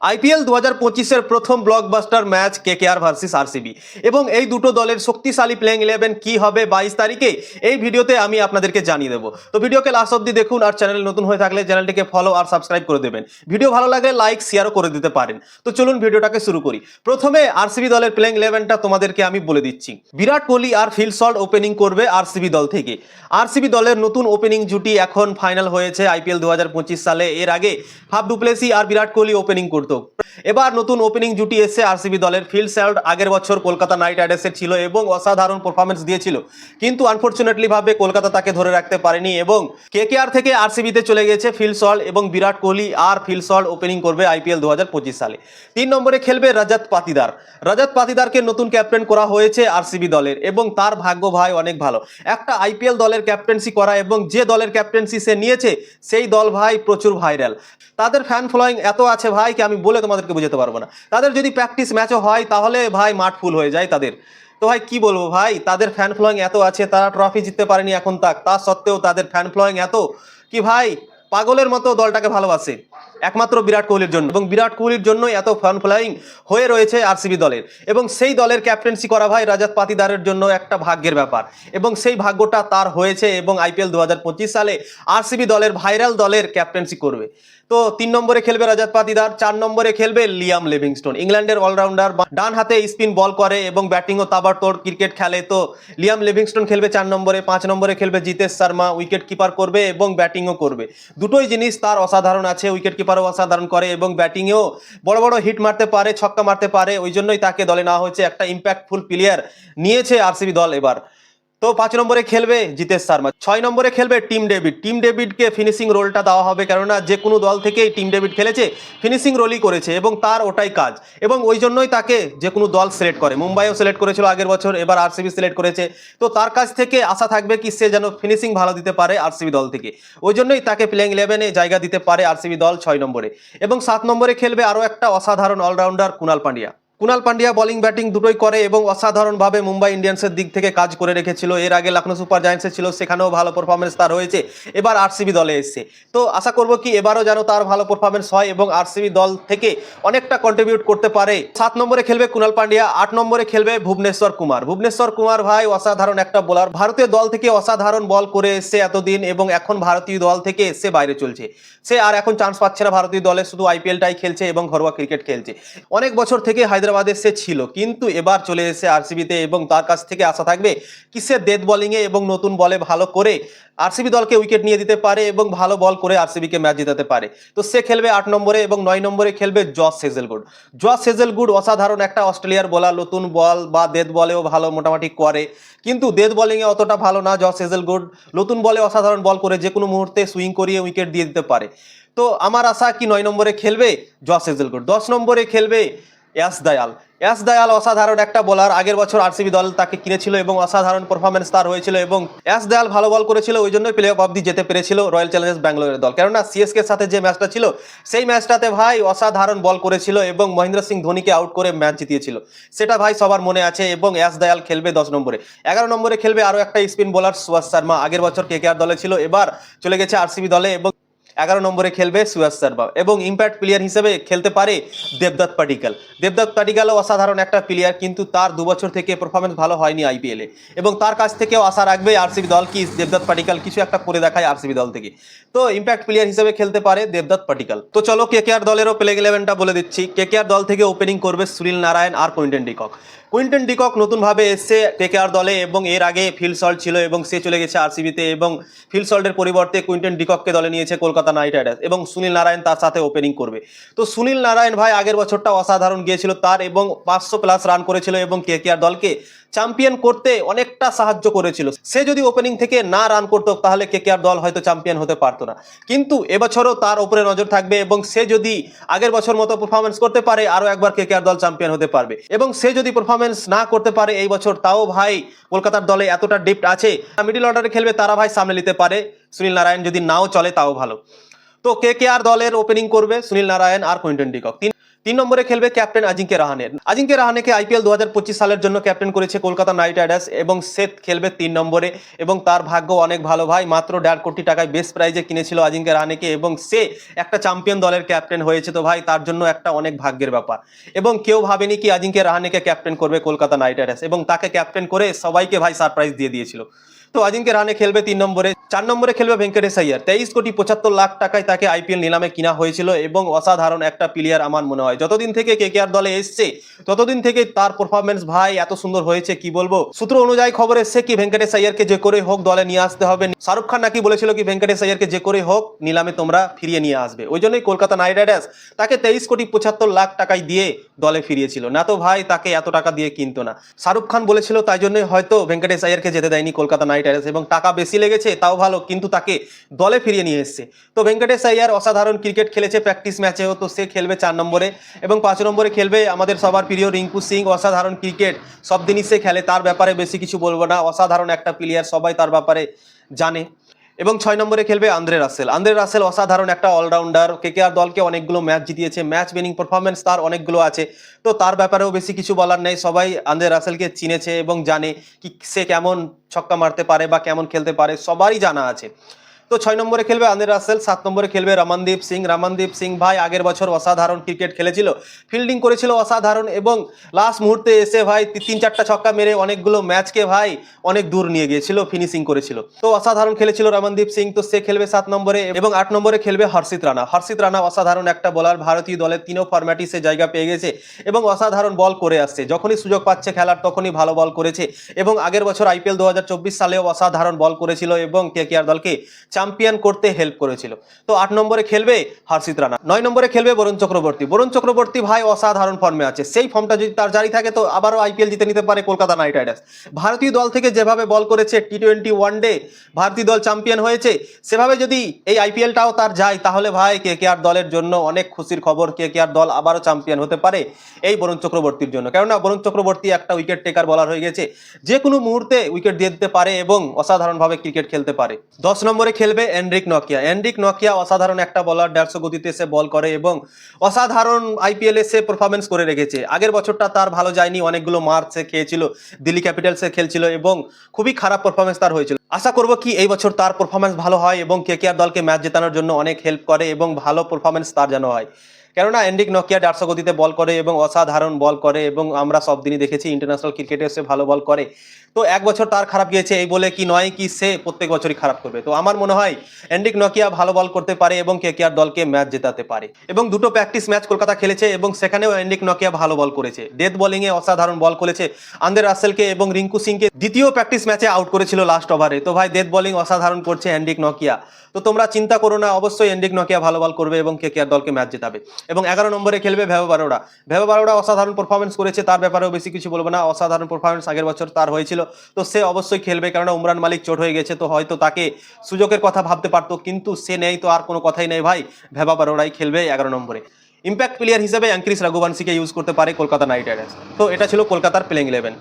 IPL দু হাজার পঁচিশের প্রথম blockbuster match KKR versus RCB এবং এই দুটো দলের শক্তিশালী প্লেইং ইলেভেন কি হবে বাইশ তারিখে, এই ভিডিওতে আমি আপনাদেরকে জানিয়ে দেবো। তো ভিডিওকে লাস্ট অব্দি দেখুন আর চ্যানেল নতুন হয়ে থাকলে চ্যানেলটিকে ফলো আর সাবস্ক্রাইব করে দেবেন। ভিডিও ভালো লাগলে লাইক শেয়ারও করে দিতে পারেন। তো চলুন ভিডিওটাকে শুরু করি। প্রথমে আরসিবি দলের প্লেইং ইলেভেনটা তোমাদেরকে আমি বলে দিচ্ছি। বিরাট কোহলি আর ফিল সল্ট ওপেনিং করবে আরসিবি দল থেকে। আরসিবি দলের নতুন ওপেনিং জুটি এখন ফাইনাল হয়েছে আইপিএল দু হাজার পঁচিশ সালে। এর আগে হাফ ডুপ্লেসি আর বিরাট কোহলি ওপেনিং করতো এবার নতুন ওপেনিং জুটি এসে আরসিবি দলের। ফিল স্যাল্ড আগের বছর কলকাতা নাইট রাইডার্সের ছিল এবং অসাধারণ পারফরমেন্স দিয়েছিল। কিন্তু আনফর্চুনেটলি ভাবে কলকাতা তাকে ধরে রাখতে পারেনি এবং কেকেআর থেকে আরসিবিতে চলে গেছে ফিল সল্ট এবং বিরাট কোহলি আর ফিল সল্ট ওপেনিং করবে আইপিএল দু সালে। তিন নম্বরে খেলবে রজত পাতিদার। রজত পাতিদারকে নতুন ক্যাপ্টেন করা হয়েছে আরসিবি দলের এবং তার ভাগ্য ভাই অনেক ভালো। একটা আইপিএল দলের ক্যাপ্টেন্সি করা এবং যে দলের ক্যাপ্টেন্সি সে নিয়েছে, সেই দল ভাই প্রচুর ভাইরাল তাদের ফ্যান ফলোয়িং এত আছে ভাই কি আমি বলে তোমাদেরকে বোঝাতে পারব না। তাদের যদি প্র্যাকটিস ম্যাচও হয়, তাহলে ভাই মাঠ ফুল হয়ে যায় তাদের। তো ভাই কি বলব ভাই? তাদের ফ্যান ফ্লোয়িং এত আছে, তারা ট্রফি জিততে পারেনি এখন তাক। তা সত্ত্বেও তাদের ফ্যান ফ্লোয়িং এত। কি ভাই? পাগলের মতো দলটাকে ভালোবাসে। একমাত্র বিরাট কোহলির জন্য। এবং বিরাট কোহলির জন্য এত ফ্যান ফলোয়িং হয়ে রয়েছে আরসিবি দলের। এবং সেই দলের ক্যাপ্টেন্সি করা ভাই রাজাত পাতিদারের জন্য একটা ভাগ্যের ব্যাপার। এবং সেই ভাগ্যটা তার হয়েছে এবং আইপিএল দু হাজার পঁচিশ সালে আরসিবি দলের ভাইরাল দলের ক্যাপ্টেন্সি করবে। তো তিন নম্বরে খেলবে রাজাত পাতিদার, চার নম্বরে খেলবে লিয়াম লিভিংস্টোন। ইংল্যান্ডের অলরাউন্ডার ডান হাতে স্পিন বল করে এবং ব্যাটিংও তাবাড়তোড় ক্রিকেট খেলে। তো লিয়াম লিভিংস্টোন খেলবে চার নম্বরে, পাঁচ নম্বরে খেলবে জিতেশ শর্মা উইকেট কিপার করবে এবং ব্যাটিংও করবে। দুটোই জিনিস তার অসাধারণ আছে উইকেট কিপারও অসাধারণ করে এবং ব্যাটিংয়েও বড় বড় হিট মারতে পারে, ছক্কা মারতে পারে, ওই জন্যই তাকে দলে নেওয়া হয়েছে, একটা ইম্প্যাক্টফুল প্লেয়ার নিয়েছে আরসিবি দল এবার। তো পাঁচ নম্বরে খেলবে জিতেশ শর্মা। ছয় নম্বরে খেলবে টিম ডেভিড। টিম ডেভিডকে ফিনিশিং রোলটা দেওয়া হবে কেননা যে কোনো দল থেকেই টিম ডেভিড খেলেছে ফিনিশিং রোলই করেছে এবং তার ওটাই কাজ। এবং ওই জন্যই তাকে যে কোনো দল সিলেক্ট করে। মুম্বাইও সিলেক্ট করেছিল আগের বছর, এবার আরসিবি সিলেক্ট করেছে। তো তার কাছ থেকে আশা থাকবে কি সে যেন ফিনিশিং ভালো দিতে পারে আরসিবি দল থেকে। ওই জন্যই তাকে প্লেইং ইলেভেনে জায়গা দিতে পারে আরসিবি দল ছয় নম্বরে। এবং সাত নম্বরে খেলবে আরও একটা অসাধারণ allrounder Krunal Pandya. Krunal Pandya bowling, batting দুটোই করে এবং অসাধারণভাবে মুম্বাই ইন্ডিয়ান্সের দিক থেকে কাজ করে রেখেছিল। এর আগে লখনৌ সুপার জায়ান্টসে ছিল, সেখানেও ভালো পারফরমেন্স তার হয়েছে। এবার আরসিবি দলে এসছে। তো আশা করব কি এবারও যেন তার ভালো পারফরমেন্স হয় এবং আরসিবি দল থেকে অনেকটা কন্ট্রিবিউট করতে পারে। সাত নম্বরে খেলবে কুনাল পান্ডিয়া, আট নম্বরে খেলবে ভুবনেশ্বর কুমার। ভুবনেশ্বর কুমার ভাই অসাধারণ একটা বোলার ভারতীয় দল থেকে অসাধারণ বল করে এসছে এতদিন এবং এখন ভারতীয় দল থেকে এসে বাইরে চলছে। সে আর এখন চান্স পাচ্ছে না, ভারতীয় দলে শুধু আইপিএলটাই খেলছে এবং ঘরোয়া ক্রিকেট খেলছে। অনেক বছর থেকে হায়দ্রাবাদে সে ছিল, কিন্তু এবার চলে এসে আরসিবিতে এবং তার কাছ থেকে আশা থাকবে কি সে ডেথ বলিংয়ে এবং নতুন বলে ভালো করে আরসিবি দলকে উইকেট নিয়ে দিতে পারে এবং ভালো বল করে আরসিবিকে ম্যাচ জেতাতে পারে। তো সে খেলবে আট নম্বরে এবং নয় নম্বরে খেলবে জস সেজেলগুড জস সেজেলগুড অসাধারণ একটা অস্ট্রেলিয়ার বলার নতুন বল বা ডেথ বলেও ভালো মোটামুটি করে, কিন্তু ডেথ বলিংয়ে অতটা ভালো না, জস সেজেলগুড নতুন বলে অসাধারণ বল করে যে কোনো মুহূর্তে সুইং করিয়ে উইকেট দিয়ে দিতে পারে। তো আমার আশা কি নয় নম্বরে খেলবে? জস সেজেলগুড দশ নম্বরে খেলবে ইয়াস দয়াল। ইয়াস দয়াল অসাধারণ একটা বোলার আগের বছর আরসিবি দল তাকে কিনেছিল এবং অসাধারণ পারফরমেন্স তার হয়েছিল এবং ইয়াস দয়াল ভালো বল করেছিল ওই জন্যই প্লে অফ অব্দি যেতে পেরেছিল রয়্যাল চ্যালেঞ্জার্স ব্যাঙ্গালোরের দল। কেননা সিএসকে সাথে যে ম্যাচটা ছিল, সেই ম্যাচটাতে ভাই অসাধারণ বল করেছিল এবং মহেন্দ্র সিং ধোনিকে আউট করে ম্যাচ জিতিয়েছিল। সেটা ভাই সবার মনে আছে এবং ইয়াস দয়াল খেলবে দশ নম্বরে। এগারো নম্বরে খেলবে আরও একটা স্পিন বোলার সুভাষ শর্মা। আগের বছর কেকেআর দলে ছিল, এবার চলে গেছে আরসিবি দলে এবং এগারো নম্বরে খেলবে সুয়াস শর্মা এবং ইম্প্যাক্ট প্লেয়ার হিসেবে খেলতে পারে দেবদত্ত পাটিকাল। দেবদত্ত পাটিকালও অসাধারণ একটা প্লেয়ার কিন্তু তার দু বছর থেকে পারফরমেন্স ভালো হয়নি আইপিএলে এবং তার কাছ থেকেও আশা রাখবে আরসিবি দল কি দেবদত্ত পাটিকাল কিছু একটা করে দেখায় আরসিবি দল থেকে। তো ইম্প্যাক্ট প্লেয়ার হিসেবে খেলতে পারে দেবদত্ত পাটিকাল। তো চলো কেকেআর দলেরও প্লে ইলেভেনটা বলে দিচ্ছি। কেকেআর দল থেকে ওপেনিং করবে সুনীল নারায়ণ আর Quinton de Kock Quinton de Kock নতুনভাবে এসছে কেকেআর দলে এবং এর আগে ফিল সল্ট ছিল এবং সে চলে গেছে আরসিবিতে এবং ফিল সল্টের পরিবর্তে কুইন্টন ডিককে দলে নিয়েছে কলকাতা নাইট রাইডার্স এবং সুনীল নারায়ণ তার সাথে ওপেনিং করবে। তো সুনীল নারায়ণ ভাই আগের বছরটা অসাধারণ গিয়েছিল তার এবং পাঁচশো প্লাস রান করেছিল এবং কেকেআর দলকে চ্যাম্পিয়ন করতে অনেকটা সাহায্য করেছিল। সে যদি ওপেনিং থেকে না রান করতো, তাহলে কেকেআর দল হয়তো চ্যাম্পিয়ন হতে পারতো না। কিন্তু এবছরও তার উপরে নজর থাকবে এবং সে যদি আগের বছর মতো পারফরমেন্স করতে পারে, আরও একবার কেকেআর দল চ্যাম্পিয়ন হতে পারবে। এবং সে যদি পারফরমেন্স না করতে পারে এই বছর, তাও ভাই কলকাতার দলে এতটা ডিপ্ট আছে মিডিল অর্ডারে খেলবে, তারা ভাই সামনে নিতে পারে। সুনীল নারায়ণ যদি নাও চলে, তাও ভালো। তো কে কে আর দলের ওপেনিং করবে, সুনীল নারায়ণ আর কুইন্টন ডিকক তিন নম্বরে খেলবে ক্যাপ্টেন আজিঙ্কে রাহানে আজিঙ্কে রাহানেকে আইপিএল দু হাজার পঁচিশ সালের জন্য ক্যাপ্টেন করেছে কলকাতা নাইট রাইডার্স এবং সেত খেলবে তিন নম্বরে। এবং তার ভাগ্য অনেক ভালো ভাই, মাত্র দেড় কোটি টাকায় বেস্ট প্রাইজে কিনেছিল আজিঙ্কে রাহানেকে এবং সে একটা চ্যাম্পিয়ন দলের ক্যাপ্টেন হয়েছে তো ভাই, তার জন্য একটা অনেক ভাগ্যের ব্যাপার। এবং কেউ ভাবেনি কি আজিঙ্কে রাহানেকে ক্যাপ্টেন করবে কলকাতা নাইট রাইডার্স এবং তাকে ক্যাপ্টেন করে সবাইকে ভাই সারপ্রাইজ দিয়ে দিয়েছিল। তো আজিঙ্কে রাহানে খেলবে তিন নম্বরে, চার নম্বরে খেলবে ভেঙ্কটেশ আইয়ার। তেইশ কোটি পঁচাত্তর লাখ টাকায় তাকে আইপিএল নিলামে কিনা হয়েছিল এবং অসাধারণ একটা প্লেয়ার আমার মনে হয়। যতদিন থেকে কে কে আর দলে এসছে, ততদিন থেকে তার পারফরমেন্স ভাই এত সুন্দর হয়েছে, কি বলব? সূত্র অনুযায়ী খবর এসছে কি ভেঙ্কটেশ আইয়ারকে যে করে হোক দলে নিয়ে আসতে হবে। শাহরুখ খান নাকি বলেছিল কি ভেঙ্কটেশ আইয়ারকে যে করে হোক নিলামে তোমরা ফিরিয়ে নিয়ে আসবে। ওই জন্যই কলকাতা নাইট রাইডার্স তাকে তেইশ কোটি পঁচাত্তর লাখ টাকায় দিয়ে দলে ফিরিয়েছিল। না তো ভাই, তাকে এত টাকা দিয়ে কিনতো না। শাহরুখ খান বলেছিল তাই জন্যই হয়তো ভেঙ্কটেশ আইয়ারকে যেতে দেয়নি কলকাতা রাইডার্স এবং টাকা বেশি লেগেছে, তাও ভালো, কিন্তু তাকে দলে ফিরিয়ে নিয়ে এসছে। তো ভেঙ্কটেশ আইয়ার অসাধারণ ক্রিকেট খেলেছে প্র্যাকটিস ম্যাচেও তো সে খেলবে চার নম্বরে। এবং পাঁচ নম্বরে খেলবে আমাদের সবার প্রিয় রিঙ্কু সিং, অসাধারণ ক্রিকেট সব দিনই সে খেলে, তার ব্যাপারে বেশি কিছু বলব না। অসাধারণ একটা প্লেয়ার সবাই তার ব্যাপারে জানে। এবং ছয় নম্বরে খেলবে আন্দ্রে রাসেল। আন্দ্রে রাসেল অসাধারণ একটা অলরাউন্ডার কেকেআর দলকে অনেকগুলো ম্যাচ জিতিয়েছে। ম্যাচ উইনিং পারফরমেন্স তার অনেকগুলো আছে। তো তার ব্যাপারেও বেশি কিছু বলার নেই। সবাই আন্দ্রে রাসেলকে চিনেছে এবং জানে কি সে কেমন ছক্কা মারতে পারে বা কেমন খেলতে পারে। সবারই জানা আছে। তো ছয় নম্বরে খেলবে আন্দ্রে রাসেল, সাত নম্বরে খেলবে রমনদীপ সিং। রমনদীপ সিং ভাই আগের বছর অসাধারণ ক্রিকেট খেলেছিল। ফিল্ডিং করেছিল অসাধারণ এবং লাস্ট মুহূর্তে এসে ভাই তিন চারটা ছক্কা মেরে অনেকগুলো ম্যাচকে ভাই অনেক দূর নিয়ে গিয়েছিল ফিনিশিং করেছিল। তো অসাধারণ খেলেছিল রমনদীপ সিং। তো সে খেলবে সাত নম্বরে এবং আট নম্বরে খেলবে হর্ষিত রানা। হর্ষিত রানা অসাধারণ একটা বলার ভারতীয় দলের তিনও ফরম্যাটই সে জায়গা পেয়ে গেছে এবং অসাধারণ বল করে আসছে। যখনই সুযোগ পাচ্ছে খেলার, তখনই ভালো বল করেছে এবং আগের বছর আইপিএল দু সালেও অসাধারণ বল করেছিল এবং কেকেআর দলকে চ্যাম্পিয়ন করতে হেল্প করেছিল। তো আট নম্বরে খেলবে হর্ষিত রানা। নয় নম্বরে খেলবে বরুণ চক্রবর্তী। বরুণ চক্রবর্তী ভাই অসাধারণ ফর্মে আছে। সেই ফর্মটা যদি তার জারি থাকে তো আবারও আইপিএল জিতে নিতে পারে কলকাতা নাইট রাইডার্স। ভারতীয় দল থেকে যেভাবে বল করেছে টি টোয়েন্টি ওয়ান ডে ভারতীয় দল চ্যাম্পিয়ন হয়েছে, সেভাবে যদি এই আইপিএলটাও তার যায়, তাহলে ভাই কে কে আর দলের জন্য অনেক খুশির খবর। কে কে আর দল আবারও চ্যাম্পিয়ন হতে পারে এই বরুণ চক্রবর্তীর জন্য। কেননা বরুণ চক্রবর্তী একটা উইকেট টেকার বলার হয়ে গেছে। যে কোনো মুহূর্তে উইকেট দিয়ে দিতে পারে এবং অসাধারণভাবে ক্রিকেট খেলতে পারে। দশ নম্বরে খেলবে এন্ড্রিক নকিয়া। এন্ড্রিক নকিয়া অসাধারণ একটা বলার দেড়শো গতিতে সে বল করে এবং অসাধারণ আইপিএলে সে পারফরমেন্স করে রেখেছে। আগের বছরটা তার ভালো যায়নি, অনেকগুলো মার সে খেয়েছিল, দিল্লি ক্যাপিটালসে খেলছিল এবং খুবই খারাপ পারফরমেন্স তার হয়েছিল। আশা করব কি এই বছর তার পারফরমেন্স ভালো হয় এবং কে দলকে ম্যাচ জেতানোর জন্য অনেক হেল্প করে এবং ভালো পারফরমেন্স তার যেন হয়। কেননা এন্ডিক নকিয়া দেড়শো গতিতে বল করে এবং অসাধারণ বল করে এবং আমরা সব দিনই দেখেছি ইন্টারন্যাশনাল ক্রিকেটে সে ভালো বল করে। তো এক বছর তার খারাপ গিয়েছে, এই বলে কি নয় কি সে প্রত্যেক বছরই খারাপ করবে। তো আমার মনে হয় এন্ডিক নকিয়া ভালো বল করতে পারে এবং কেকেআর দলকে ম্যাচ জেতাতে পারে। এবং দুটো প্র্যাকটিস ম্যাচ কলকাতা খেলেছে এবং সেখানেও এন্ডিক নকিয়া ভালো বল করেছে। ডেথ বলিংয়ে অসাধারণ বল করেছে আন্দের রাসেলকে এবং রিঙ্কু সিংকে। দ্বিতীয় প্র্যাকটিস ম্যাচে আউট করেছিল লাস্ট ওভারে তো ভাই ডেথ বলিং অসাধারণ করছে এন্ডিক নকিয়া। তো তোমরা চিন্তা করো না, অবশ্যই এন্ডিক নকিয়া ভালো বল করবে এবং কেকেআর দলকে ম্যাচ জেতাবে। এবং এগারো নম্বরে খেলবে ভেব বারোড়া। ভেব বারোড়া অসাধারণ পারফরমেন্স করেছে, তার ব্যাপারেও বেশি কিছু বলব না। অসাধারণ পারফরমেন্স আগের বছর তার হয়েছিল। তো সে অবশ্যই খেলবে, কেননা উমরান মালিক চোট হয়ে গেছে, তো হয়তো তাকে সুযোগের কথা ভাবতে পারতো, কিন্তু সে নেই, তো আর কোনো কথাই নেই ভাই। ভেবা বারোড়াই খেলবে এগারো নম্বরে। ইম্প্যাক্ট প্লেয়ার হিসেবে অ্যাঙ্ক্রিস রঘুবংশীকে ইউজ করতে পারে কলকাতা নাইট রাইডার্স। তো এটা ছিল কলকাতার প্লেইং ইলেভেন